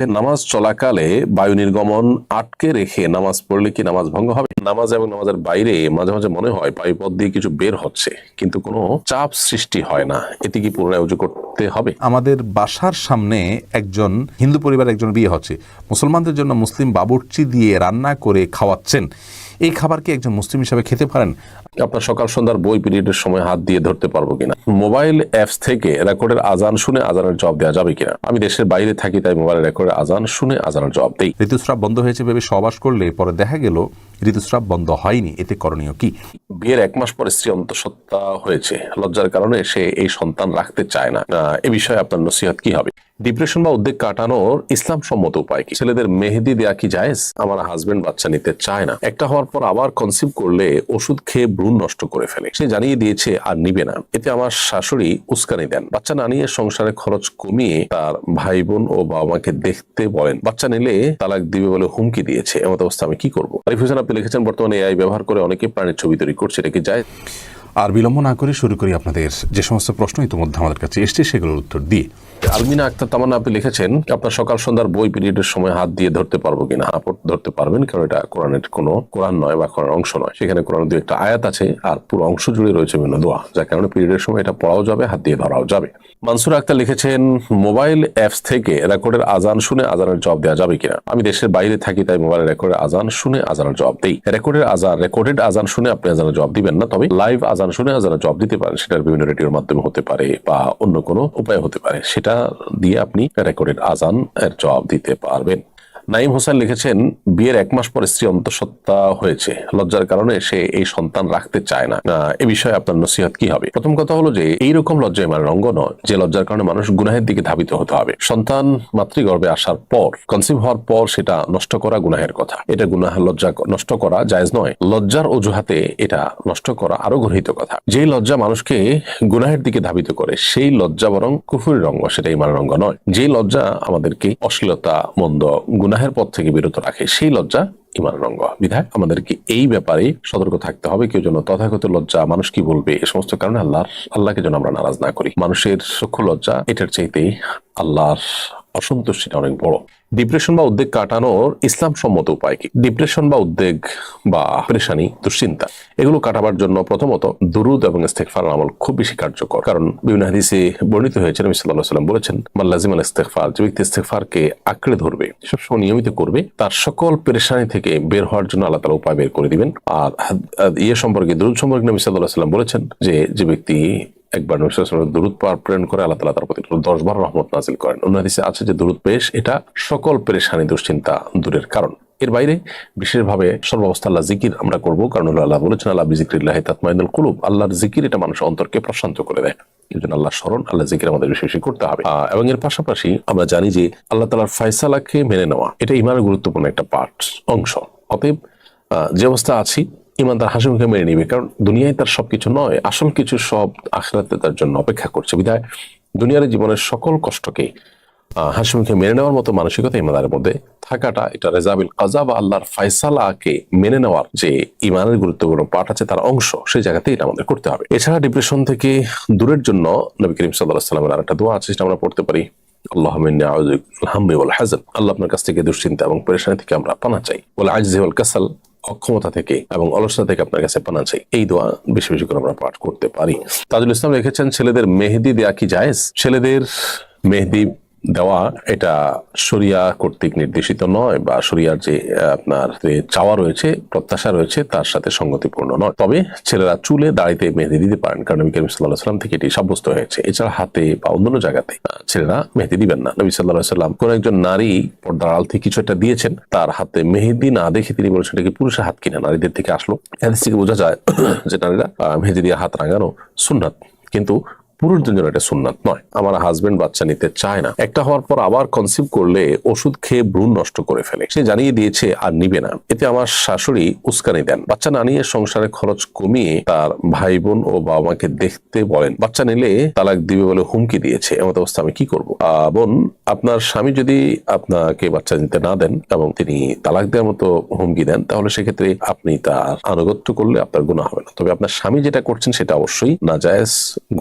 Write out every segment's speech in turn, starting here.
নামাজ চলাকালে বায়ু নির্গমন আটকে রেখে নামাজ পড়লে কি নামাজ ভঙ্গ হবে? নামাজ এবং নামাজের বাইরে মাঝে মাঝে মনে হয় বায়ুপথ দিয়ে কিছু বের হচ্ছে, কিন্তু কোনো চাপ সৃষ্টি হয় না। এটি কি পুনরায় উজু করতে হবে? আমাদের বাসার সামনে একজন হিন্দু পরিবার একজন বিয়ে হচ্ছে। মুসলমানদের জন্য মুসলিম বাবুর্চি দিয়ে রান্না করে খাওয়াচ্ছেন। এই খাবার কি একজন মুসলিম হিসাবে খেতে পারেন? আপনার সকাল সন্ধ্যার বই পিরিয়ডের সময় হাত দিয়ে ধরতে পারব কিনা? মোবাইল অ্যাপস থেকে রেকর্ডের আজান শুনে আজানের জবাব দেওয়া যাবে কিনা? আমি দেশের বাইরে থাকি তাই মোবাইল রেকর্ডের আজান শুনে আজানের জবাব দেই। ঋতুস্রাব বন্ধ হয়েছে ভেবে সবাস করলে পরে দেখা গেল ঋতুস্রাব বন্ধ হয়নি। এতে করণীয় কি? বিয়ের এক মাস পরে স্ত্রী অন্তঃসত্ত্বা হয়েছে। লজ্জার কারণে সে এই সন্তান রাখতে চায় না। এ বিষয়ে আপনার নসিহত কি হবে? ডিপ্রেশন বা উদ্বেগ কাটানোর ইসলাম সম্মত উপায় কি? ছেলেদের মেহেদি দেয়া কি জায়েজ? আমার হাজবেন্ড বাচ্চা নিতে চায় না। একটা হওয়ার পর আবার কনসিভ করলে ওষুধ খেয়ে ভ্রূণ নষ্ট করে ফেলে। সে জানিয়ে দিয়েছে, আর নিবে না। এতে আমার শাশুড়ি উস্কানি দেন। বাচ্চা না নিয়ে সংসারে খরচ কমিয়ে তার ভাই বোন ও বাবা মাকে দেখতে বলেন, বাচ্চা নিলে তালাক দিবে বলে হুমকি দিয়েছে। এমত অবস্থা আমি কি করব? আরিফ হোসেন আপনি লিখেছেন, বর্তমানে এআই ব্যবহার করে অনেকে প্রাণীর ছবি তৈরি করছে। এটা কি যায় আর বিলম্ব না করে শুরু করি আপনাদের যে সমস্ত প্রশ্ন ইতিমধ্যে আমাদের কাছে এসছে, সেগুলোর উত্তর দিয়ে। আলমিনা আক্তার আপনি লিখেছেন আপনার সকাল সন্ধ্যার বই পিরিয়ডের সময় হাত দিয়ে ধরতে পারব কিনা? ধরতে পারবেন, কারণ এটা কোরআনের কোনো কোরআন নয় বা কোরআন অংশ নয়। সেখানে কোরআনের দু একটা আয়াত আছে আর পুরো অংশ জুড়ে রয়েছে বিভিন্ন দোয়া, যার কারণে পিরিয়ডের সময় এটা পড়াও যাবে, হাত দিয়ে ধরাও যাবে। মানসুর আক্তার লিখেছেন, মোবাইল অ্যাপস থেকে রেকর্ডের আজান শুনে আজানের জবাব দেওয়া যাবে কিনা? আমি দেশের বাইরে থাকি, তাই মোবাইল রেকর্ডের আজান শুনে আজানের জবাব দেই। রেকর্ডের আজান, রেকর্ডেড আজান শুনে আপনি আজানের জবাব দিবেন না, তবে লাইভ আজান শুনে আজানের জবাব দিতে পারেন। সেটার বিভিন্ন রেডিওর মাধ্যমে হতে পারে বা অন্য কোনো উপায় হতে পারে। সেটা দিয়ে আপনি রেকর্ডেড আজান এর জবাব দিতে পারবেন। নাইম হোসেন লিখেছেন, বিয়ের এক মাস পরে স্ত্রী অন্তঃসত্ত্বা হয়েছে। লজ্জার কারণে সে এই সন্তান রাখতে চায় না। এ বিষয়ে আপনার নসিহত কি হবে? প্রথম কথা হলো যে, এইরকম লজ্জা মানে রঙ্গ নয়, যে লজ্জার কারণে মানুষ গুনাহের দিকে ধাবিত হতে হবে। সন্তান মাতৃগর্ভে আসার পর কনসিভ হওয়ার পর সেটা নষ্ট করা গুনাহের কথা। এটা গুনাহ, লজ্জা নষ্ট করা জায়েজ নয়। লজ্জার অজুহাতে এটা নষ্ট করা আরও গর্হিত কথা। যেই লজ্জা মানুষকে গুনাহের দিকে ধাবিত করে, সেই লজ্জা বরং কুফুরি রঙ্গ সেটা ইমান রঙ্গ নয়। যে লজ্জা আমাদেরকে অশ্লীলতা, মন্দ গুনাহের পথ থেকে বিরত রাখে সেই লজ্জা ইমান রঙ্গ। বিধায় আমাদেরকে এই ব্যাপারে সতর্ক থাকতে হবে, কেউ যেন তথাগত লজ্জা, মানুষ কি বলবে, এ সমস্ত কারণে আল্লাহর, আল্লাহকে যেন আমরা নারাজ না করি। মানুষের সূক্ষ্ম লজ্জা, এটার চাইতে আল্লাহর অসন্তুষ্টিটা অনেক বড়। ডিপ্রেশন বা উদ্বেগ কাটানোর ইসলাম সম্মত উপায় কি? ডিপ্রেশন বা উদ্বেগ বা পরেশানি, দুশ্চিন্তা, এগুলো কাটাবার জন্য প্রথমত দুরুদ এবং ইস্তেকফার আমল খুব বেশি কার্যকর। কারণ বিভিন্ন হাদিসে বর্ণিত হয়েছে, নবী আলাইহি সাল্লাম বলেছেন মাল্লাজিম আল ইস্তেকফার যে ব্যক্তি ইস্তেকফারকে আঁকড়ে ধরবে, সবসময় নিয়মিত করবে, তার সকল পেরেশানি থেকে বের হওয়ার জন্য আল্লাহ তালা উপায় বের করে দিবেন। আর ইয়ে সম্পর্কে, দুরুদ সম্পর্কে নবী আলাইহি সাল্লাম বলেছেন যে যে ব্যক্তি একবার নবী সাল্লাল্লাহু আলাইহি ওয়াসাল্লাম দূরত পার প্রেরণ করে আল্লাহ তালা তার প্রতি দশ বার রহমত নাজিল করেন। অন্য হাদিসে আছে যে দূরত পেশ, এটা সকল পেরেশানি, দুশ্চিন্তা দূরের কারণ। এর বাইরে বিশেষভাবে সর্বাবস্থা আল্লাহ জিকির আমরা করব, কারণ আল্লাহ বলেছেন, আল্লাহ বিজিক্রিল্লাহ তাতমাইনুল কুলুব। আল্লাহর জিকির এটা মানুষের অন্তরকে প্রশান্ত করে দেয়। এই জন্য আল্লাহ স্মরণ আল্লাহ জিকির আমাদের বেশি বেশি করতে হবে। এবং এর পাশাপাশি আমরা জানি যে আল্লাহ তালার ফয়সালাকে মেনে নেওয়া, এটা ইমানের গুরুত্বপূর্ণ একটা পার্ট অংশ। অতএব যে অবস্থা আছি ইমান তার হাসি মুখে মেনে নিবে কারণ দুনিয়ায় তার সবকিছু নয় আসল কিছু সব আখরাতে তার জন্য অপেক্ষা করছে। বিধায় দুনিয়ার জীবনের সকল কষ্টকে আহ, হাসি মুখে মেনে নেওয়ার মতো মানসিকতা ইমানের মধ্যে থাকাটা এটা রেজাবিল কাজা বা আল্লাহর ফাইসালাকে মেনে নেওয়ার যে ইমানের গুরুত্বপূর্ণ পাঠ আছে তার অংশ সেই জায়গাতে এটা আমাদের করতে হবে। এছাড়া ডিপ্রেশন থেকে দূরের জন্য নবী করিম সাল্লাহ সাল্লামের আর একটা দোয়া আছে সেটা আমরা পড়তে পারি আল্লাহ আল্লাহ আপনার কাছ থেকে দুশ্চিন্তা এবং পরেশানি থেকে আমরা পানা চাই। বলে ওয়াল কাসাল অক্ষমতা থেকে এবং অলসতা থেকে আপনার কাছে পানা চাই এই দোয়া বেশি বেশি করে আমরা পাঠ করতে পারি। তাজুল ইসলাম রেখেছেন ছেলেদের মেহেদি দেয়া কি জায়েজ? ছেলেদের মেহেদি দেওয়া, এটা শরিয়া কর্তৃক নির্দেশিত নয় বা সরিয়ার যে আপনার চাওয়া রয়েছে, প্রত্যাশা রয়েছে, তার সাথে সঙ্গতিপূর্ণ নয়। তবে ছেলেরা চুলে দাড়িতে মেহেদি দিতে পারেন, কারণ নবী করিম সাল্লাহ সাল্লাম থেকে এটি সাব্যস্ত হয়েছে। এছাড়া হাতে বা অন্যান্য জায়গাতে ছেলেরা মেহেদি দিবেন না। নবী সাল্লাহ সাল্লাম কোন একজন নারী পর্দার আড়াল থেকে কিছু একটা দিয়েছেন, তার হাতে মেহেদি না দেখে তিনি বলেছেন এটা কি পুরুষের হাত কিনা? নারীদের থেকে আসলো। এদের থেকে বোঝা যায় যে নারীরা মেহেদি দিয়ে হাত রাঙানো সুন্নাত। কিন্তু পুরুষদের এটা সুন্নাত নয়। আমার হাজবেন্ড বাচ্চা নিতে চায় না। একটা হওয়ার পর আবার কনসিভ করলে ওষুধ খেয়ে ভ্রূণ নষ্ট করে ফেলে। সে জানিয়ে দিয়েছে, আর নিবে না। এতে আমার শাশুড়ি উস্কানি দেন। বাচ্চা না নিয়ে সংসারে খরচ কমিয়ে তার ভাই বোন ও বাবা মাকে দেখতে বলেন। বাচ্চা নিলে তালাক দিবে বলে হুমকি দিয়েছে। এমত অবস্থা আমি কি করব? বোন, আপনার স্বামী যদি আপনাকে বাচ্চা নিতে না দেন এবং তিনি তালাক দেওয়ার মতো হুমকি দেন, তাহলে সেক্ষেত্রে আপনি তার আনুগত্য করলে আপনার গুণা হবে না। তবে আপনার স্বামী যেটা করছেন সেটা অবশ্যই নাজায়েজ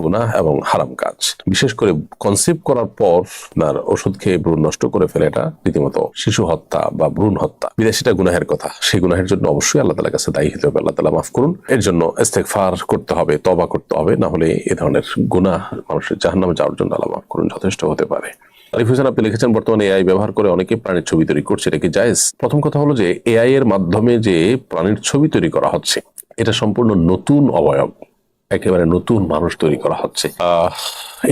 গুনাহ এবং হারাম কাজ। বিশেষ করে কনসেপ্ট করার পর আপনার ওষুধ খেয়ে ভ্রূণ নষ্ট করে ফেলে এটা রীতিমতো শিশু হত্যা বা ভ্রূণ হত্যা। বিদেশিটা গুনাহের কথা। সেই গুনাহের জন্য অবশ্যই আল্লাহ তালার কাছে দায়ী হতে হবে। আল্লাহ তালা মাফ করুন। এর জন্য ইস্তেকফার করতে হবে তবা করতে হবে, না হলে এ ধরনের গুনাহ মানুষের জাহান্নামে যাওয়ার জন্য আল্লাহ মাফ করুন। যথেষ্ট হতে পারে। আরিফ হোসেন, আপনি লিখেছেন, বর্তমানে এআই ব্যবহার করে অনেকে প্রাণীর ছবি তৈরি করছে। এটা কি জায়েজ? প্রথম কথা হলো যে এআই এর মাধ্যমে যে প্রাণীর ছবি তৈরি করা হচ্ছে, এটা সম্পূর্ণ নতুন অবয়ব। একেবারে নতুন মানুষ তৈরি করা হচ্ছে।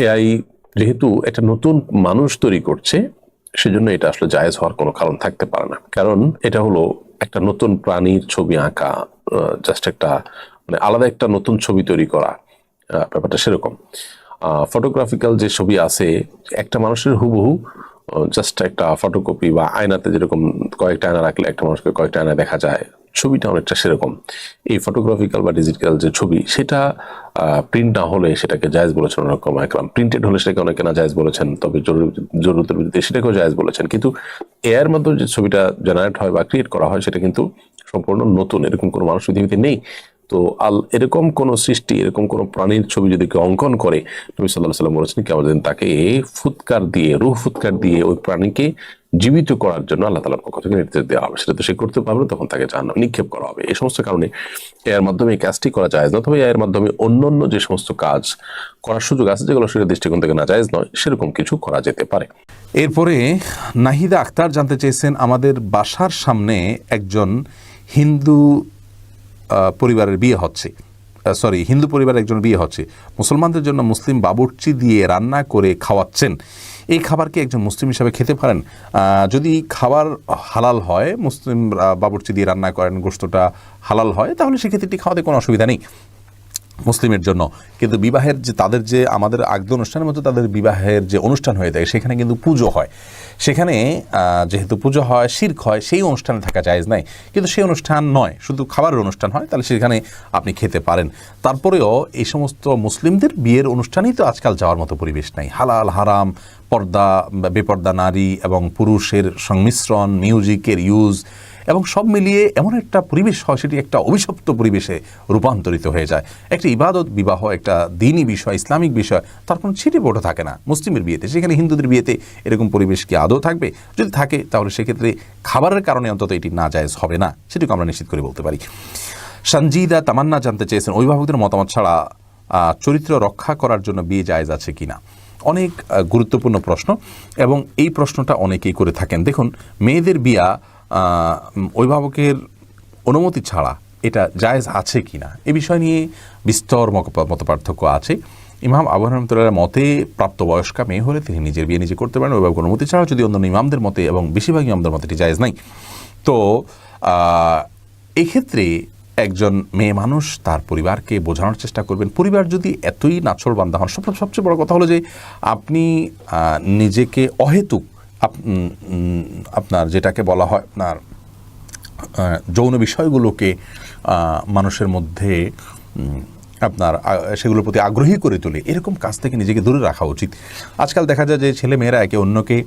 এআই যেহেতু একটা নতুন মানুষ তৈরি করছে, সেজন্য এটা আসলে জায়েজ হওয়ার কোনো কারণ থাকতে পারে না। কারণ এটা হলো একটা নতুন প্রাণীর ছবি আঁকা জাস্ট একটা মানে আলাদা একটা নতুন ছবি তৈরি করা ব্যাপারটা সেরকম। ফটোগ্রাফিক্যাল যে ছবি আছে, একটা মানুষের হুবহু জাস্ট একটা ফটোকপি বা আয়নাতে যেরকম কয়েকটা আয়না রাখলে একটা মানুষকে কয়েকটা আয়না দেখা যায় ছবিটা অনেকটা সেরকম। এই ফটোগ্রাফিক্যাল বা ডিজিটাল যে ছবি, সেটা প্রিন্ট না হলে সেটাকে জায়জ বলেছেন অনেকরকম একরাম প্রিন্টেড হলে সেটাকে অনেকে না জায়েজ বলেছেন, তবে জরুরি, জরুরতের ভিত্তিতে সেটাকেও জায়েজ বলেছেন। কিন্তু এর মাধ্যমে যে ছবিটা জেনারেট হয় বা ক্রিয়েট করা হয়, সেটা কিন্তু সম্পূর্ণ নতুন, এরকম কোনো মানুষ পৃথিবীতে নেই। তো আল, এরকম কোন সৃষ্টি, এরকম কোন প্রাণীর ছবি যদি কেউ অঙ্কন করে, নবী সাল্লাহ সাল্লাম বলেছেন কেমন তাকে ফুৎকার দিয়ে, রুহ ফুৎকার দিয়ে ওই প্রাণীকে জীবিত করার জন্য আল্লাহ তালার পক্ষ থেকে নির্দেশ দেওয়া হবে। সেটা তো সে করতে পারবে তখন তাকে জাহান্নামে নিক্ষেপ করা হবে। এই সমস্ত কারণে এর মাধ্যমে এই কাজটি করা যায় না তবে এর মাধ্যমে অন্য যে সমস্ত কাজ করার সুযোগ আছে, যেগুলো সেটা দৃষ্টিকোণ থেকে না জায়েজ নয়, সেরকম কিছু করা যেতে পারে। এরপরে নাহিদা আক্তার জানতে চেয়েছেন, আমাদের বাসার সামনে একজন হিন্দু পরিবারের বিয়ে হচ্ছে। সরি হিন্দু পরিবারের একজন বিয়ে হচ্ছে। মুসলমানদের জন্য মুসলিম বাবুর্চি দিয়ে রান্না করে খাওয়াচ্ছেন। এই খাবারকে একজন মুসলিম হিসাবে খেতে পারেন। যদি খাবার হালাল হয়, মুসলিম বাবুর্চি দিয়ে রান্না করেন গোস্তটা হালাল হয়, তাহলে সেক্ষেত্রে এটি খাওয়াতে কোনো অসুবিধা নেই মুসলিমের জন্য। কিন্তু বিবাহের যে, তাদের যে, আমাদের আগদ অনুষ্ঠানের মতো তাদের বিবাহের যে অনুষ্ঠান হয়ে থাকে, সেখানে কিন্তু পুজো হয়। সেখানে যেহেতু পুজো হয়, শির্ক হয়, সেই অনুষ্ঠানে থাকা জায়েজ নাই। কিন্তু সেই অনুষ্ঠান নয়, শুধু খাবারের অনুষ্ঠান হয়, তাহলে সেখানে আপনি খেতে পারেন। তারপরেও এই সমস্ত মুসলিমদের বিয়ের অনুষ্ঠানেই তো আজকাল যাওয়ার মতো পরিবেশ নাই। হালাল, হারাম, পর্দা বেপর্দা নারী এবং পুরুষের সংমিশ্রণ, মিউজিকের ইউজ এবং সব মিলিয়ে এমন একটা পরিবেশ হয়, সেটি একটা অভিশপ্ত পরিবেশে রূপান্তরিত হয়ে যায়। একটা ইবাদত বিবাহ, একটা দিনই বিষয়, ইসলামিক বিষয়, তার কোনো ছিটে বোটো থাকে না। মুসলিমের বিয়েতে, সেখানে হিন্দুদের বিয়েতে এরকম পরিবেশ কি আদৌ থাকবে? যদি থাকে, তাহলে সেক্ষেত্রে খাবারের কারণে অন্তত এটি না জায়েজ হবে না, সেটিকে আমরা নিশ্চিত করে বলতে পারি। সঞ্জিদা তামান্না জানতে চেয়েছেন, অভিভাবকদের মতামত ছাড়া চরিত্র রক্ষা করার জন্য বিয়ে জায়েজ আছে কিনা? অনেক গুরুত্বপূর্ণ প্রশ্ন, এবং এই প্রশ্নটা অনেকেই করে থাকেন। দেখুন, মেয়েদের বিয়া অভিভাবকের অনুমতি ছাড়া এটা জায়েজ আছে কি না এ বিষয় নিয়ে বিস্তর মত পার্থক্য আছে। ইমাম আবু রহমতুল্লাহ মতে প্রাপ্তবয়স্কা মেয়ে হলে তিনি নিজের বিয়ে নিজে করতে পারেন ওইভাবে কোনো অনুমতি ছাড়া যদি অন্য ইমামদের মতে এবং বেশিরভাগ ইমামদের মতে এটি জায়েজ নাই। তো এক্ষেত্রে একজন মেয়ে মানুষ তার পরিবারকে বোঝানোর চেষ্টা করবেন। পরিবার যদি এতই নাছর বান্ধা হন সব সবচেয়ে বড় কথা হলো যে আপনি নিজেকে অহেতুক আপনার যেটাকে বলা হয় আপনার যৌন বিষয়গুলোকে মানুষের মধ্যে আপনার সেগুলোর প্রতি আগ্রহী করে তোলে। এরকম কাজ থেকে নিজেকে দূরে রাখা উচিত। আজকাল দেখা যায় যে ছেলে মেয়েরা একে অন্যকে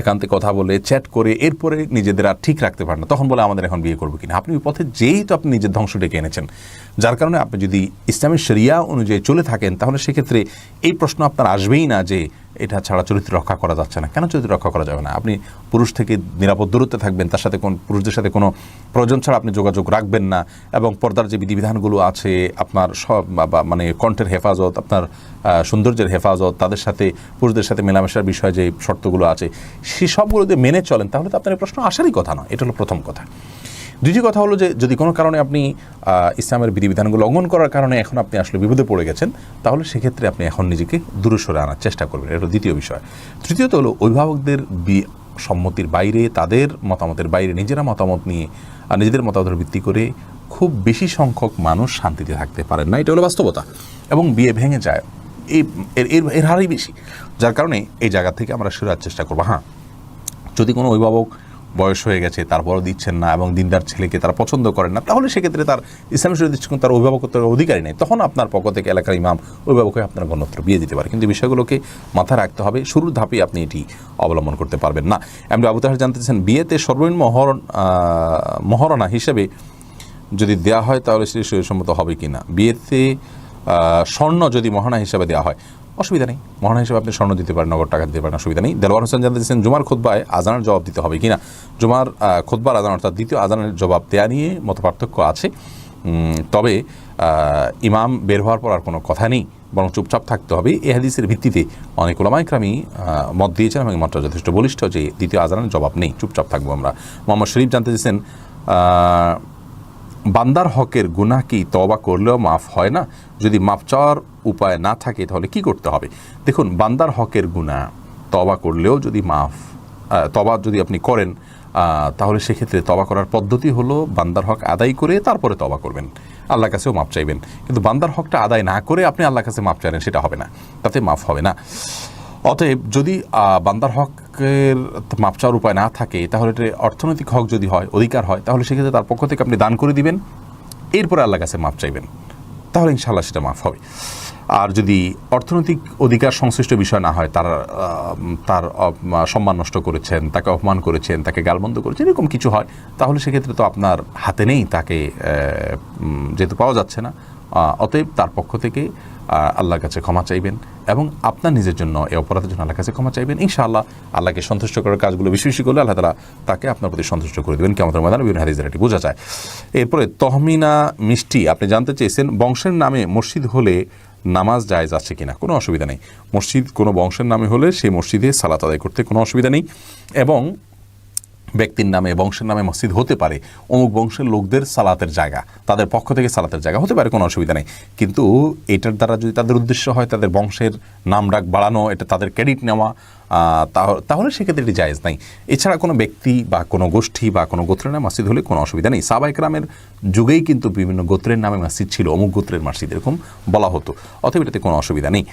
একান্তে কথা বলে চ্যাট করে, এরপরে নিজেদের আর ঠিক রাখতে পারে না। তখন বলে, আমাদের এখন বিয়ে করব কিনা? আপনি ওই পথে যেই তো আপনি নিজের ধ্বংস ডেকে এনেছেন। যার কারণে আপনি যদি ইসলামের শরিয়া অনুযায়ী চলে থাকেন, তাহলে সেক্ষেত্রে এই প্রশ্ন আপনার আসবেই না যে এটা ছাড়া চরিত্র রক্ষা করা যাচ্ছে না। কেন চরিত্র রক্ষা করা যাবে না? আপনি পুরুষ থেকে নিরাপদ দূরত্বে থাকবেন, তার সাথে কোন পুরুষদের সাথে কোনো প্রয়োজন ছাড়া আপনি যোগাযোগ রাখবেন না এবং পর্দার যে বিধিবিধানগুলো আছে, আপনার সব বা- মানে কণ্ঠের হেফাজত, আপনার সৌন্দর্যের হেফাজত, তাদের সাথে, পুরুষদের সাথে মেলামেশার বিষয়ে যে শর্তগুলো আছে সেই সবগুলো যদি মেনে চলেন, তাহলে তো আপনার প্রশ্ন আসারই কথা না এটা হলো প্রথম কথা। দ্বিতীয় কথা হলো যে যদি কোনো কারণে আপনি ইসলামের বিধিবিধানগুলো লঙ্ঘন করার কারণে এখন আপনি আসলে বিপদে পড়ে গেছেন, তাহলে সেক্ষেত্রে আপনি এখন নিজেকে দূরে সরে আনার চেষ্টা করবেন। এটা দ্বিতীয় বিষয়। তৃতীয়ত হলো অভিভাবকদের সম্মতির বাইরে, তাদের মতামতের বাইরে, নিজেরা মতামত নিয়ে আর নিজেদের মতামতের ভিত্তি করে খুব বেশি সংখ্যক মানুষ শান্তিতে থাকতে পারেন না। এটা হলো বাস্তবতা। এবং বিয়ে ভেঙে যায়। এই, এর- এর এর হারই বেশি। যার কারণে এই জায়গা থেকে আমরা সরার চেষ্টা করব। হ্যাঁ যদি কোনো অভিভাবক বয়স হয়ে গেছে, তারপরও দিচ্ছেন না এবং দিনদার ছেলেকে তারা পছন্দ করেন না, তাহলে সেক্ষেত্রে তার ইসলাম শরীর দৃষ্টিকোণ, তার অভিভাবকত্বের অধিকারী নেই। তখন আপনার পক্ষ থেকে এলাকার ইমাম অভিভাবক হয়ে আপনার গণত্র বিয়ে দিতে পারে। কিন্তু বিষয়গুলোকে মাথায় রাখতে হবে, শুরুর ধাপে আপনি এটি অবলম্বন করতে পারবেন না। এমনি আবু তাহার জানতে চান বিয়েতে সর্বনিম্ন মহরণ মহারণা হিসেবে যদি দেওয়া হয়, তাহলে সেটি শরীরসম্মত হবে কি না বিয়েতে স্বর্ণ যদি মহানা হিসাবে দেওয়া হয় অসুবিধা নেই। মহানা হিসেবে আপনি স্বর্ণ দিতে পারেন, নগদ টাকা দিতে পারেন, অসুবিধা নেই। দেলওয়ার হোসেন জানতে চাইছেন, জুমার খোদ্বায় আজানের জবাব দিতে হবে কিনা? জুমার খোদ্বার আজান অর্থাৎ দ্বিতীয় আজানের জবাব দেওয়া নিয়ে মত পার্থক্য আছে। তবে ইমাম বের হওয়ার পর আর কোনো কথা নেই, বরং চুপচাপ থাকতে হবে। এ হাদিসের ভিত্তিতে অনেক ওলামাইক্রামী মত দিয়েছেন এবং মতটা যথেষ্ট বলিষ্ঠ যে দ্বিতীয় আজানের জবাব নেই। চুপচাপ থাকব আমরা। মোহাম্মদ শরীফ জানতে চেয়েছেন বান্দার হকের গুনাহ কি তবা করলেও মাফ হয় না? যদি মাফ চাওয়ার উপায় না থাকে, তাহলে কি করতে হবে? দেখুন, বান্দার হকের গুনাহ তবা করলেও যদি মাফ তবা যদি আপনি করেন তাহলে সেক্ষেত্রে তবা করার পদ্ধতি হলো বান্দার হক আদায় করে তারপরে তবা করবেন। আল্লাহর কাছেও মাপ চাইবেন। কিন্তু বান্দার হকটা আদায় না করে আপনি আল্লাহর কাছে মাপ চাইলেন, সেটা হবে না। তাতে মাফ হবে না। অতএব যদি বান্দার হকের মাপ চাওয়ার উপায় না থাকে, তাহলে এটা অর্থনৈতিক হক যদি হয়, অধিকার হয়, তাহলে সেক্ষেত্রে তার পক্ষ থেকে আপনি দান করে দিবেন। এরপরে আল্লাহর কাছে মাপ চাইবেন। তাহলে ইনশাল্লাহ সেটা মাফ হবে। আর যদি অর্থনৈতিক অধিকার সংশ্লিষ্ট বিষয় না হয়, তার তার সম্মান নষ্ট করেছেন, তাকে অপমান করেছেন, তাকে গালবন্ধ করেছেন, এরকম কিছু হয়, তাহলে সেক্ষেত্রে তো আপনার হাতে নেই তাকে যেহেতু পাওয়া যাচ্ছে না। অতএব তার পক্ষ থেকে আল্লাহর কাছে ক্ষমা চাইবেন এবং আপনার নিজের জন্য এই অপরাধের জন্য আল্লাহর কাছে ক্ষমা চাইবেন। ইনশাআল্লাহ আল্লাহকে সন্তুষ্ট করার কাজগুলো বেশি বেশি করলে আল্লাহ তালা তাকে আপনার প্রতি সন্তুষ্ট করে দেবেন। কেমন ময়দানে বিভিন্ন হাদিসের এটি বোঝা যায়। এরপরে তহমিনা মিষ্টি, আপনি জানতে চেয়েছেন বংশের নামে মসজিদ হলে নামাজ জায়েজ আছে কিনা? কোনো অসুবিধা নেই। মসজিদ কোনো বংশের নামে হলে সেই মসজিদে সালাত আদায় করতে কোনো অসুবিধা নেই। এবং ব্যক্তির নামে, বংশের নামে মসজিদ হতে পারে। অমুক বংশের লোকদের সালাতের জায়গা, তাদের পক্ষ থেকে সালাতের জায়গা হতে পারে, কোনো অসুবিধা নেই। কিন্তু এটার দ্বারা যদি তাদের উদ্দেশ্য হয়, তাদের বংশের নাম ডাক বাড়ানো, এটা তাদের ক্রেডিট নেওয়া তাহলে সেক্ষেত্রে এটি জায়েজ নাই। এছাড়া কোনো ব্যক্তি বা কোনো গোষ্ঠী বা কোনো গোত্রের নামে মসজিদ হলে কোনো অসুবিধা নেই। সাবাইকরামের যুগেই কিন্তু বিভিন্ন গোত্রের নামে মসজিদ ছিল, অমুক গোত্রের মসজিদ, এরকম বলা হতো। অতএব এটাতে কোনো অসুবিধা নেই।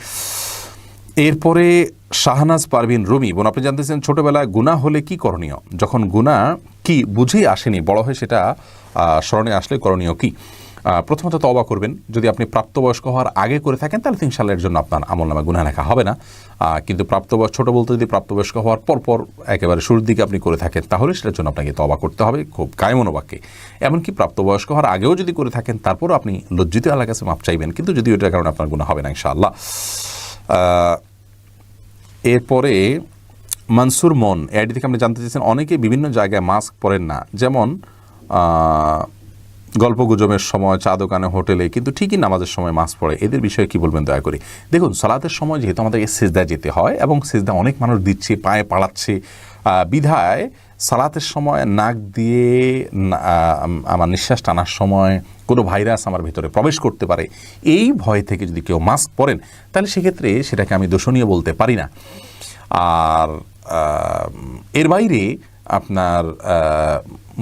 এরপরে শাহনাজ পারভিন রুমি, বোন, আপনি জানতেছেন ছোটবেলায় গুণা হলে কি করণীয়? যখন গুণা কি বুঝেই আসেনি, বড় হয়ে সেটা স্মরণে আসলে করণীয় কি? প্রথমত তবা করবেন। যদি আপনি প্রাপ্তবয়স্ক হওয়ার আগে করে থাকেন, তাহলে তিন সালের জন্য আপনার আমল নামে গুণা লেখা হবে না। কিন্তু প্রাপ্তবয়স, ছোট বলতে যদি প্রাপ্তবয়স্ক হওয়ার পর পর একেবারে শুরুর দিকে আপনি করে থাকেন, তাহলে সেটার জন্য আপনাকে তবা করতে হবে খুব কায়মনোবাক্যে। এমনকি প্রাপ্তবয়স্ক হওয়ার আগেও যদি করে থাকেন, তারপরও আপনি লজ্জিত আল্লাহ কাছে মাপ চাইবেন। কিন্তু যদি ওইটার কারণে আপনার গুণা হবে না ইনশাআল্লাহ। এরপরে মানসুর মন এআইডি থেকে আপনি জানতে চাইছেন অনেকে বিভিন্ন জায়গায় মাস্ক পরেন না। যেমন গল্প গুজবের সময়, চা দোকানে, হোটেলে, কিন্তু ঠিকই নামাজের সময় মাস্ক পরে। এদের বিষয়ে কি বলবেন দয়া করে? দেখুন, সালাতের সময় যেহেতু আমাদেরকে সেজদা যেতে হয় এবং সেজদা অনেক মানুষ দিচ্ছে, পায়ে পাড়াচ্ছে বিধায় সালাতের সময়, নাক দিয়ে আমার নিঃশ্বাস টানার সময়, কোনো ভাইরাস আমার ভিতরে প্রবেশ করতে পারে, এই ভয় থেকে যদি কেউ মাস্ক পরেন, তাহলে সেক্ষেত্রে সেটাকে আমি দোষণীয় বলতে পারি না। আর এর বাইরে আপনার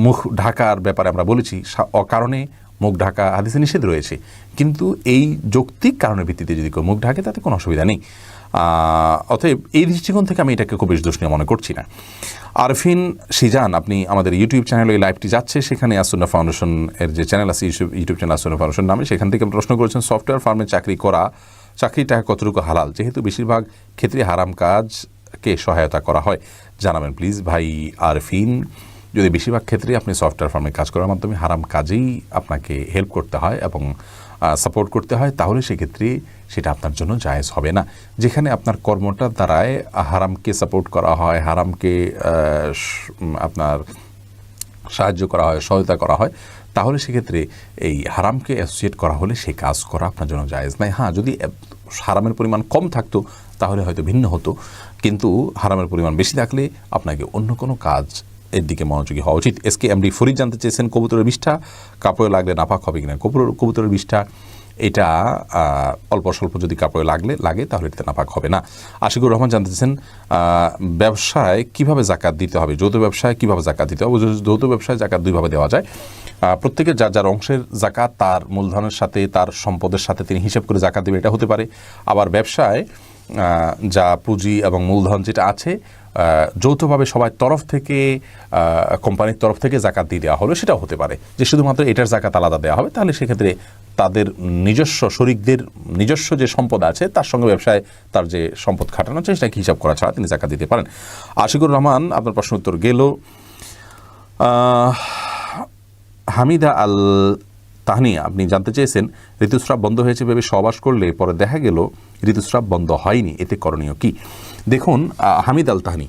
মুখ ঢাকার ব্যাপারে আমরা বলেছি অকারণে মুখ ঢাকা হাদিসে নিষেধ রয়েছে। কিন্তু এই যৌক্তিক কারণের ভিত্তিতে যদি কেউ মুখ ঢাকে, তাতে কোনো অসুবিধা নেই। অতএব এই দৃষ্টিকোণ থেকে আমি এটাকে খুব বেশি দোষণীয় মনে করছি না। আরফিন সিজান, আপনি আমাদের ইউটিউব চ্যানেলে এই লাইভটি যাচ্ছে, সেখানে আসুন্না ফাউন্ডেশন এর যে চ্যানেল আছে ইউটিউব চ্যানেল আসুন্না ফাউন্ডেশন নামে, সেখান থেকে প্রশ্ন করেছেন সফটওয়্যার ফার্মে চাকরি করা চাকরিটা কতটুকু হালাল? যেহেতু বেশিরভাগ ক্ষেত্রে হারাম কাজকে সহায়তা করা হয়। জানাবেন প্লিজ ভাই আরফিন। যদি বেশিরভাগ ক্ষেত্রে আপনি সফটওয়্যার ফার্মে কাজ করার মাধ্যমে হারাম কাজেই আপনাকে হেল্প করতে হয় এবং সাপোর্ট করতে হয়, তাহলে সেক্ষেত্রে সেটা আপনার জন্য জায়েজ হবে না। যেখানে আপনার কর্মটার দ্বারায় হারামকে সাপোর্ট করা হয়, হারামকে আপনার সাহায্য করা হয়, সহায়তা করা হয়, তাহলে সেক্ষেত্রে এই হারামকে অ্যাসোসিয়েট করা হলে সেই কাজ করা আপনার জন্য জায়েজ নাই। হ্যাঁ যদি হারামের পরিমাণ কম থাকতো, তাহলে হয়তো ভিন্ন হতো। কিন্তু হারামের পরিমাণ বেশি থাকলে আপনাকে অন্য কোনো কাজ এর দিকে মনোযোগী হওয়া উচিত। এসকে এমডি ফরিদ জানতে চেয়েছেন, কবুতরের বিষটা কাপড়ে লাগলে নাফাক হবে কিনা? কবুতর, কবুতরের বিষটা এটা অল্প স্বল্প যদি কাপড়ে লাগলে, লাগে, তাহলে এটাতে নাফাক হবে না। আশিকুর রহমান জানতে চেয়েছেন ব্যবসায় কীভাবে জাকাত দিতে হবে? যৌথ ব্যবসায় কীভাবে জাকাত দিতে হবে? যৌথ ব্যবসায় জাকাত দুইভাবে দেওয়া যায়। প্রত্যেকের যার যার অংশের জাকাত, তার মূলধনের সাথে, তার সম্পদের সাথে তিনি হিসাব করে জাকাত দেবে এটা হতে পারে। আবার ব্যবসায় যা পুঁজি এবং মূলধন যেটা আছে যৌথভাবে সবার তরফ থেকে কোম্পানির তরফ থেকে জাকাত দিয়ে দেওয়া হলো, সেটাও হতে পারে। যে শুধুমাত্র এটার জাকাত আলাদা দেওয়া হবে, তাহলে সেক্ষেত্রে তাদের নিজস্ব শরিকদের নিজস্ব যে সম্পদ আছে, তার সঙ্গে ব্যবসায় তার যে সম্পদ খাটানো আছে, সেটাকে হিসাব করা ছাড়া তিনি জাকাত দিতে পারেন। আশিকুর রহমান, আপনার প্রশ্ন উত্তর গেল। হামিদা আল তাহনি আপনি জানতে চেয়েছেন, ঋতুস্রাব বন্ধ হয়েছে ভেবে সহবাস করলে পরে দেখা গেল ঋতুস্রাব বন্ধ হয়নি। এতে করণীয় কি? দেখুন হামিদ আল তাহানি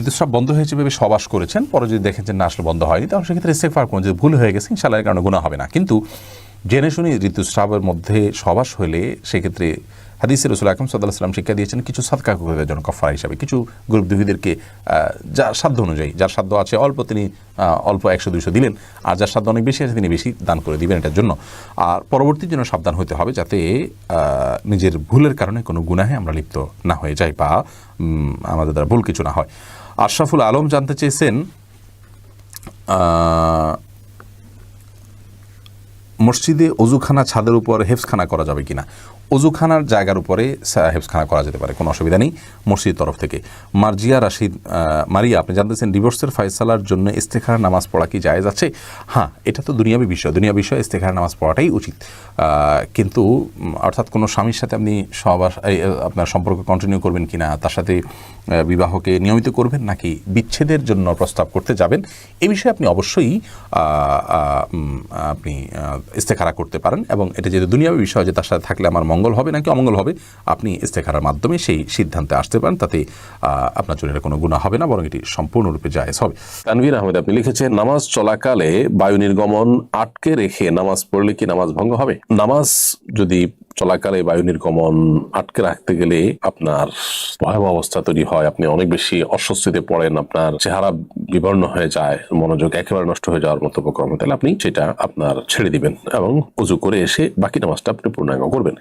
ঋতুস্রাব বন্ধ হয়েছে ভেবে সহবাস করেছেন, পরে যদি দেখেন দেখেছেন না, আসলে বন্ধ হয়নি, তাহলে সেক্ষেত্রে সেফার করুন। যে ভুল হয়ে গেছে ইনশাল্লাহ এর কারণে গুণা হবে না। কিন্তু জেনে শুনে ঋতুস্রাবের মধ্যে সহবাস হলে সেক্ষেত্রে হাদিসের রসুল আকরম সাল্লাহ শিক্ষা দিয়েছেন কিছু সাদকা করে জন্য কফারা হিসাবে, কিছু গ্রুপ দুহিদেরকে যার সাধ্য অনুযায়ী, যার সাধ্য আছে অল্প তিনি অল্প একশো দুশো দিলেন, আর যার সাধ্য অনেক বেশি আছে তিনি বেশি দান করে দিবেন এটার জন্য। আর পরবর্তীর জন্য সাবধান হতে হবে যাতে নিজের ভুলের কারণে কোনো গুনাহে আমরা লিপ্ত না হয়ে যাই বা আমাদের দ্বারা ভুল কিছু না হয়। আশরাফুল আলম জানতে চেয়েছেন মসজিদে অজুখানা ছাদের উপর হেফসখানা করা যাবে কিনা? অজুখানার জায়গার উপরে হেফসখানা করা যেতে পারে কোনো অসুবিধা নেই মসজিদের তরফ থেকে। মার্জিয়া রাশিদ মারিয়া আপনি জানতেছেন ডিভোর্সের ফয়সালার জন্য ইস্তেখার নামাজ পড়া কি জায়েজ আছে? হ্যাঁ এটা তো দুনিয়াবী বিষয়। দুনিয়া বিষয় ইস্তেখার নামাজ পড়াটাই উচিত। কিন্তু অর্থাৎ কোনো স্বামীর সাথে আপনি আহ, আপনার সম্পর্ক কন্টিনিউ করবেন কিনা তার সাথে বিবাহকে নিয়মিত করবেন নাকি বিচ্ছেদের জন্য প্রস্তাব করতে যাবেন এ বিষয়ে আপনি অবশ্যই আপনি ইস্তেখারা করতে পারেন এবং এটা যেহেতু দুনিয়াবী বিষয় যে তার সাথে থাকলে আমার মঙ্গল হবে নাকি অমঙ্গল হবে, আপনি ইস্তেখারার মাধ্যমে সেই সিদ্ধান্তে আসতে পারেন, তাতে আপনার জন্য কোনো গুণা হবে না, বরং এটি সম্পূর্ণরূপে জায়েজ হবে। তানভীর আহমেদ, আপনি লিখেছেন, নামাজ চলাকালে বায়ু নির্গমন আটকে রেখে নামাজ পড়লে কি নামাজ ভঙ্গ হবে? নামাজ যদি চলাকালে বায়ু নির্গমন আটকে রাখতে গেলে আপনার ভয়াবহ অবস্থা তৈরি হয়। আপনি অনেক বেশি অস্বস্তিতে পড়েন, আপনার চেহারা বিবর্ণ হয়ে যায়, মনোযোগ একেবারে নষ্ট হয়ে যাওয়ার মতো উপক্রম। তাহলে আপনি সেটা আপনার ছেড়ে দিবেন এবং উজু করে এসে বাকি নামাজটা আপনি পূর্ণাঙ্গ করবেন।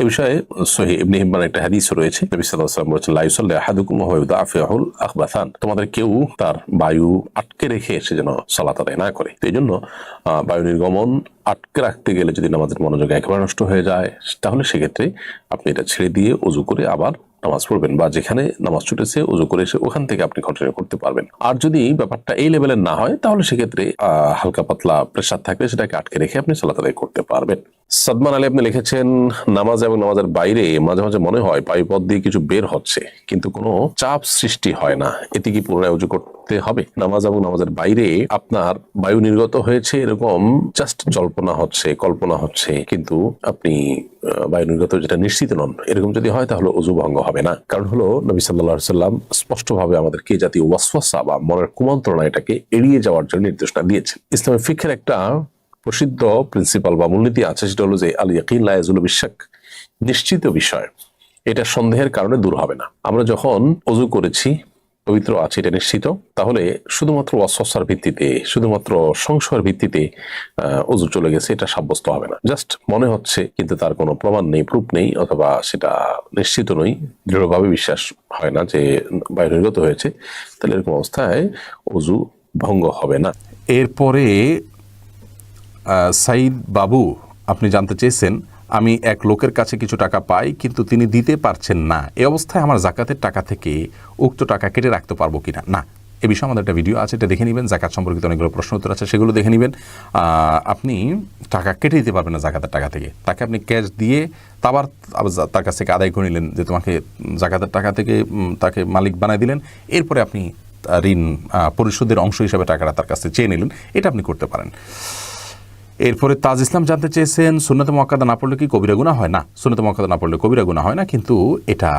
এ বিষয়ে সহি ইবনে হিব্বান একটা হাদিস রয়েছে। নবী সাল্লাল্লাহু আলাইহি ওয়াসাল্লাম বলেছেন, লা ইউসাল্লি আহাদুকুম ওয়া হুয়া আখবাসান। তোমাদের কেউ তার বায়ু আটকে রেখে সে যেন সালাত আদায় না করে। এই জন্য বায়ু নির্গমন আটকে রাখতে গেলে যদি নামাজের মনোযোগ একেবারে নষ্ট হয়ে যায় তাহলে সেক্ষেত্রে আপনি এটা ছেড়ে দিয়ে উজু করে আবার নামাজ পড়বেন বা যেখানে নামাজ ছুটেছে উজু করে এসে ওখান থেকে আপনি কন্টিনিউ করতে পারবেন। আর যদি ব্যাপারটা এই লেভেলের না হয়, তাহলে সেক্ষেত্রে হালকা পাতলা প্রেশার থাকলে সেটাকে আটকে রেখে আপনি সালাত আদায় করতে পারবেন। সাদমান আলী আপনি লিখেছেন, নামাজ এবং নামাজের বাইরে মাঝে মাঝে মনে হয় পায়ুপথ দিয়ে কিছু বের হচ্ছে, কিন্তু কোনো চাপ সৃষ্টি হয় না। এতে কি পুনরায় উজু করতে হবে? নামাজ এবং নামাজের বাইরে আপনার বায়ু নির্গত হয়েছে, এরকম জাস্ট জল্পনা হচ্ছে, কল্পনা হচ্ছে, কিন্তু আপনি বায়ু নির্গত যেটা নিশ্চিত নন। এরকম যদি হয় তাহলে অজু ভঙ্গ হবে না। কারণ হলো, নবী সাল্লাহ সাল্লাম স্পষ্টভাবে আমাদেরকে জাতীয় ওয়াসওয়াসা বা মনের কুমন্ত্রণা এটাকে এড়িয়ে যাওয়ার জন্য নির্দেশনা দিয়েছেন। ইসলামের ফিক্ষের একটা প্রসিদ্ধ প্রিন্সিপাল বা মূলনীতি আছে, সেটা হলো যে আল ইয়াকিন লায়াজুল বিশ্বাক নিশ্চিত বিষয়, এটা সন্দেহের কারণে দূর হবে না। আমরা যখন অজু করেছি, পবিত্র আছে, এটা নিশ্চিত। তাহলে শুধুমাত্র অস্বস্থার ভিত্তিতে, শুধুমাত্র সংশয়ের ভিত্তিতে অজু চলে গেছে, এটা সাব্যস্ত হবে না। জাস্ট মনে হচ্ছে, কিন্তু তার কোনো প্রমাণ নেই প্রুফ নেই, অথবা সেটা নিশ্চিত নই। দৃঢ়ভাবে বিশ্বাস হয় না যে বায়ু নির্গত হয়েছে। তাহলে এরকম অবস্থায় অজু ভঙ্গ হবে না। এরপরে সাইদ বাবু, আপনি জানতে চেয়েছেন, আমি এক লোকের কাছে কিছু টাকা পাই, কিন্তু তিনি দিতে পারছেন না। এ অবস্থায় আমার জাকাতের টাকা থেকে উক্ত টাকা কেটে রাখতে পারব কিনা? না। না এ বিষয়ে আমাদের একটা ভিডিও আছে, এটা দেখে নেবেন, জাকাত সম্পর্কিত অনেকগুলো প্রশ্ন উত্তর আছে, সেগুলো দেখে নেবেন। আপনি টাকা কেটে দিতে পারবেন না জাকাতের টাকা থেকে। তাকে আপনি ক্যাশ দিয়ে তা আবার আবার তার কাছ থেকে আদায় করে নিলেন যে তোমাকে জাকাতের টাকা থেকে তাকে মালিক বানায় দিলেন। এরপরে আপনি ঋণ পরিশোধের অংশ হিসাবে টাকাটা তার কাছে চেয়ে নিলেন। এটা আপনি করতে পারেন। এরপরে তাজ ইসলাম জানতে চেয়েছেন, সুন্নত মক্কাদা না পড়লে কি কবিরা গুণা হয়? না, সুন্নত মক্কাদা না পড়লে কবিরা গুণা হয় না, কিন্তু এটা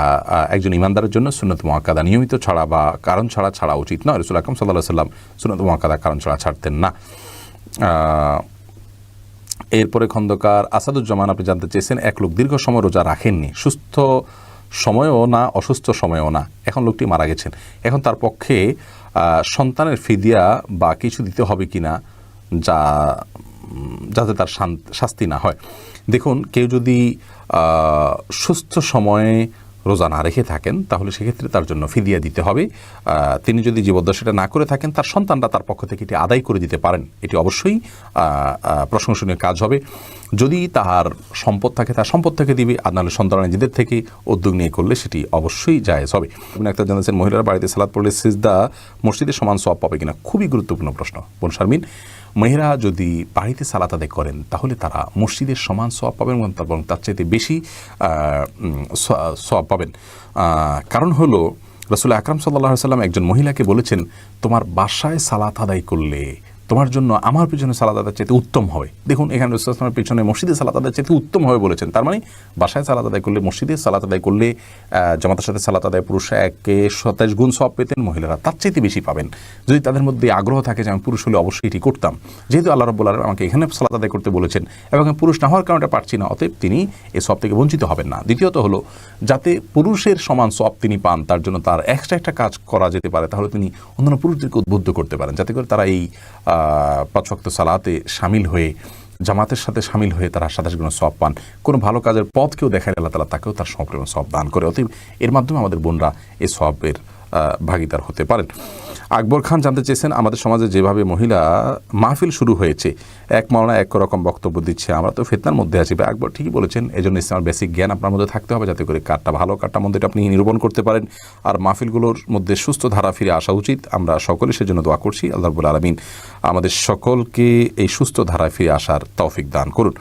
একজন ইমানদারের জন্য সুন্নত মক্কাদা নিয়মিত ছাড়া বা কারণ ছাড়া ছাড়া উচিত নয়। রসুল আকরম সাল্লাহ সাল্লাম সুন্নত মক্কাদা কারণ ছাড়া ছাড়তেন না। এরপরে খন্দকার আসাদুজ্জামান, আপনি জানতে চেয়েছেন, এক লোক দীর্ঘ সময় রোজা রাখেননি, সুস্থ সময়ও না, অসুস্থ সময়ও না? এখন লোকটি মারা গেছেন। এখন তার পক্ষে সন্তানের ফিদিয়া বা কিছু দিতে হবে কি না যা যাতে তার শাস্তি না হয়। দেখুন, কেউ যদি সুস্থ সময়ে রোজা না রেখে থাকেন, তাহলে সেক্ষেত্রে তার জন্য ফিদিয়া দিতে হবে। তিনি যদি জীবদ্দশাটা না করে থাকেন, তার সন্তানরা তার পক্ষ থেকে এটি আদায় করে দিতে পারেন। এটি অবশ্যই প্রশংসনীয় কাজ হবে। যদি তাহার সম্পদ থাকে, তার সম্পদ থেকে দিবে, আর নাহলে সন্তান নিজেদের থেকে উদ্যোগ নিয়ে করলে সেটি অবশ্যই জায়েজ হবে। আপনি একটা জানাচ্ছেন মহিলারা বাড়িতে সালাদ পড়লে সিজদা মসজিদের সমান সব পাবে কিনা? খুবই গুরুত্বপূর্ণ প্রশ্ন। বোন শারমিন মেয়েরা যদি বাড়িতে সালাত আদায় করেন, তাহলে তারা মসজিদের সমান সব পাবেন এবং তার চাইতে বেশি সব পাবেন। কারণ হলো, রসুল আকরাম সাল্লাহ সাল্লাম একজন মহিলাকে বলেছেন, তোমার বাসায় সালাত আদায় করলে তোমার জন্য আমার পিছনে সালাদ আদায় চাইতে উত্তম হবে। দেখুন, এখানে রসুলের পিছনে মসজিদে সালাদ আদায় চাইতে উত্তম হবে বলেছেন। তার মানে বাসায় সালাদ আদায় করলে মসজিদে সালাদ আদায় করলে জামাতের সাথে সালাদ আদায় পুরুষ একে সাতাশ গুণ সব পেতেন, মহিলারা তার চাইতে বেশি পাবেন। যদি তাদের মধ্যে আগ্রহ থাকে যে আমি পুরুষ হলে অবশ্যই এটি করতাম। যেহেতু আল্লাহ রব্বুল আলম আমাকে এখানে সালাদ আদায় করতে বলেছেন এবং আমি পুরুষ না হওয়ার কারণে পারছি না, অতএব তিনি এ সব থেকে বঞ্চিত হবেন না। দ্বিতীয়ত হলো, যাতে পুরুষের সমান সব তিনি পান, তার জন্য তার এক্সট্রা একটা কাজ করা যেতে পারে, তাহলে তিনি অন্যান্য পুরুষদেরকে উদ্বুদ্ধ করতে পারেন। যাতে করে তারা এই পাঁচ ওয়াক্ত সালাতে সামিল হয়ে, জামাতের সাথে সামিল হয়ে তারা সাতাশ গুণ সব পান। কোনো ভালো কাজের পথকেও দেখায় আল্লাহ তালা তাকেও তার সমপরিমাণ সব দান করে। অতএব এর মাধ্যমে আমাদের বোনরা এই সবের ভাগিদার হতে পারেন। আকবর খান জানতে চেয়েছেন, আমাদের সমাজে যেভাবে মহিলা মাহফিল শুরু হয়েছে, এক মাওনা এক রকম বক্তব্য দিচ্ছে, আমরা তো ফেতনার মধ্যে আছি। আকবর ঠিকই বলেছেন এই জন্য ইসলামের বেসিক জ্ঞান আপনার মধ্যে থাকতে হবে যাতে করে কারটা ভালো কারটা মধ্যে আপনি নিরূপণ করতে পারেন। আর মাহফিলগুলোর মধ্যে সুস্থ ধারা ফিরে আসা উচিত, আমরা সকলে সেজন্য দোয়া করছি, আল্লাহ রবুল আলমিন আমাদের সকলকে এই সুস্থ ধারা ফিরে আসার তৌফিক দান করুন।